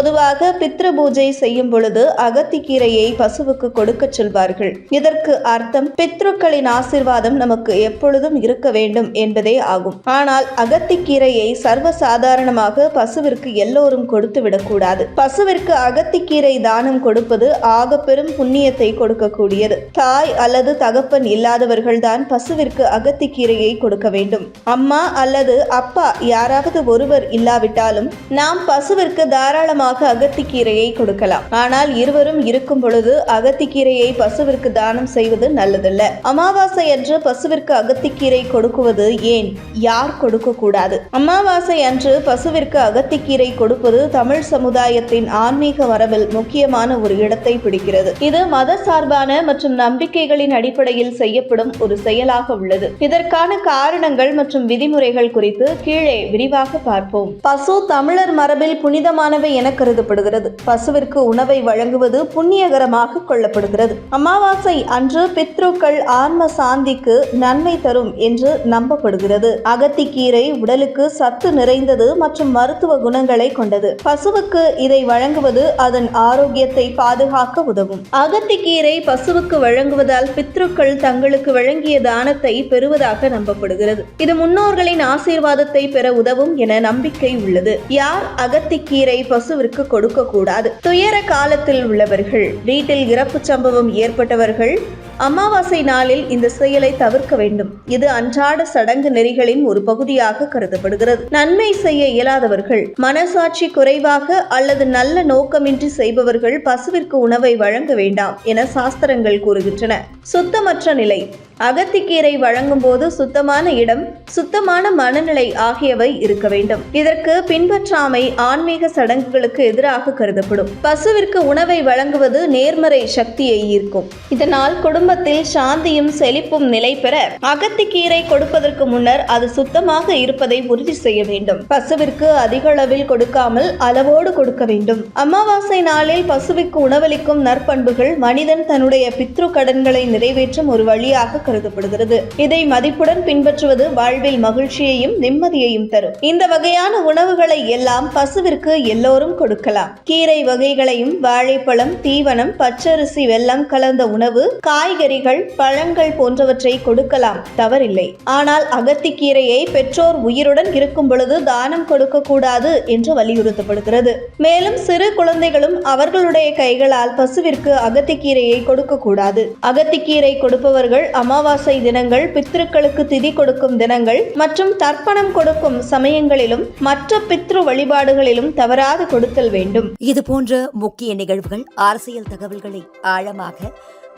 பொதுவாக பித்ரு பூஜை செய்யும் பொழுது அகத்திக்கீரையை பசுவுக்கு கொடுக்கச் சொல்வார்கள். இதற்கு அர்த்தம் பித்ருக்களின் ஆசிர்வாதம் நமக்கு எப்பொழுதும் இருக்க வேண்டும் என்பதே ஆகும். ஆனால் அகத்திக்கீரையை சர்வசாதாரணமாக பசுவிற்கு எல்லோரும் கொடுத்து விடக்கூடாது. பசுவிற்கு அகத்திக்கீரை தானம் கொடுப்பது ஆக பெரும் புண்ணியத்தை கொடுக்கக்கூடியது. தாய் அல்லது தகப்பன் இல்லாதவர்கள் தான் பசுவிற்கு அகத்திக்கீரையை கொடுக்க வேண்டும். அம்மா அல்லது அப்பா யாராவது ஒருவர் இல்லாவிட்டாலும் நாம் பசுவிற்கு தாராளமாக அகத்திக்கீரையை கொடுக்கலாம். ஆனால் இருவரும் இருக்கும் பொழுது அகத்திக்கீரையை பசுவிற்கு தானம் செய்வது நல்லதல்ல. அமாவாசை அன்று பசுவிற்கு அகத்திக்கீரை கொடுக்குவது ஏன்? யார் கொடுக்க கூடாது அமாவாசை அன்று பசுவிற்கு அகத்திக்கீரை கொடுப்பது தமிழ் சமுதாயத்தின் ஆன்மீக வரவில் முக்கியமான ஒரு இடத்தை பிடிக்கிறது. இது மத சார்பான மற்றும் நம்பிக்கைகளின் அடிப்படையில் செய்யப்படும் ஒரு செயலாக உள்ளது. இதற்கான காரணங்கள் மற்றும் விதிமுறைகள் குறித்து கீழே விரிவாக பார்ப்போம். பசு தமிழர் மரபில் புனிதமானவை என கருதப்படுகிறது. பசுவிற்கு உணவை வழங்குவது புண்ணியகரமாக கொள்ளப்படுகிறது. அமாவாசை அன்று பித்ருக்கள் ஆன்ம சாந்திக்கு நன்மை தரும் என்று நம்பப்படுகிறது. அகத்திக்கீரை உடலுக்கு சத்து நிறைந்தது மற்றும் மருத்துவ குணங்களை கொண்டது. பசுவுக்கு இதை வழங்குவது அதன் ஆரோக்கியத்தை பாதுகாக்க உதவும். அகத்திக்கீரை பசுவுக்கு வழங்குவதால் பித்ருக்கள் தங்களுக்கு வழங்கிய தானத்தை பெறுவதாக நம்பப்படுகிறது. இது முன்னோர்களின் ஆசீர்வாதத்தை பெற உதவும் என நம்பிக்கை உள்ளது. யார் அகத்திக்கீரை பசுவிற்கு கொடுக்க கூடாது துயர காலத்தில் உள்ளவர்கள் வீட்டில் இறப்பு சம்பவம் ஏற்பட்டவர்கள் அமாவாசை நாளில் இந்த செயலை தவிர்க்க வேண்டும். இது அன்றாட சடங்கு நெறிகளின் ஒரு பகுதியாக கருதப்படுகிறது. நன்மை செய்ய இயலாதவர்கள் மனசாட்சி குறைவாக அல்லது நல்ல நோக்கமின்றி செய்பவர்கள் பசுவிற்கு உணவை வழங்க வேண்டாம் என சாஸ்திரங்கள் கூறுகின்றன. சுத்தமற்ற நிலை. அகத்திக்கீரை வழங்கும் போது சுத்தமான இடம் சுத்தமான மனநிலை ஆகியவை இருக்க வேண்டும். இதற்கு பின்பற்றாமை ஆன்மீக சடங்குகளுக்கு எதிராக கருதப்படும். பசுவிற்கு உணவை வழங்குவது நேர்மறை சக்தியை ஈர்க்கும். இதனால் குடும்பத்தில் சாந்தியும் செழிப்பும் நிலை பெற அகத்திக்கீரை கொடுப்பதற்கு முன்னர் அது சுத்தமாக இருப்பதை உறுதி செய்ய வேண்டும். பசுவிற்கு அதிக அளவில் கொடுக்காமல் அளவோடு கொடுக்க வேண்டும். அமாவாசை நாளில் பசுவிற்கு உணவளிக்கும் நற்பண்புகள் மனிதன் தன்னுடைய பித்ரு கடன்களை நிறைவேற்றும் ஒரு வழியாக கருதப்படுகிறது. இதை மதிப்புடன் பின்பற்றுவது வாழ்வில் மகிழ்ச்சியையும் நிம்மதியையும் தரும். இந்த வகையான உணவுகளை எல்லாம் பசுவிற்கு எல்லோரும் கொடுக்கலாம். கீரை வகைகளையும் வாழைப்பழம் தீவனம் பச்சரிசி வெல்லம் கலந்த உணவு காய்கறி காய்கறிகள் பழங்கள் போன்றவற்றை கொடுக்கலாம். தவறில்லை. ஆனால் அகத்திக்கீரையை பெற்றோர் உயிருடன் இருக்கும் பொழுது தானம் கொடுக்க கூடாது என்று வலியுறுத்தப்படுகிறது. மேலும் சிறு குழந்தைகளும் அவர்களுடைய கைகளால் பசுவிற்கு அகத்திக்கீரையை கொடுக்க கூடாது அகத்திக்கீரை கொடுப்பவர்கள் அமாவாசை தினங்கள் பித்ருக்களுக்கு திதி கொடுக்கும் தினங்கள் மற்றும் தர்ப்பணம் கொடுக்கும் சமயங்களிலும் மற்ற பித்ரு வழிபாடுகளிலும் தவறாது கொடுத்தல் வேண்டும். இது போன்ற முக்கிய நிகழ்வுகள் அரசியல் தகவல்களை ஆழமாக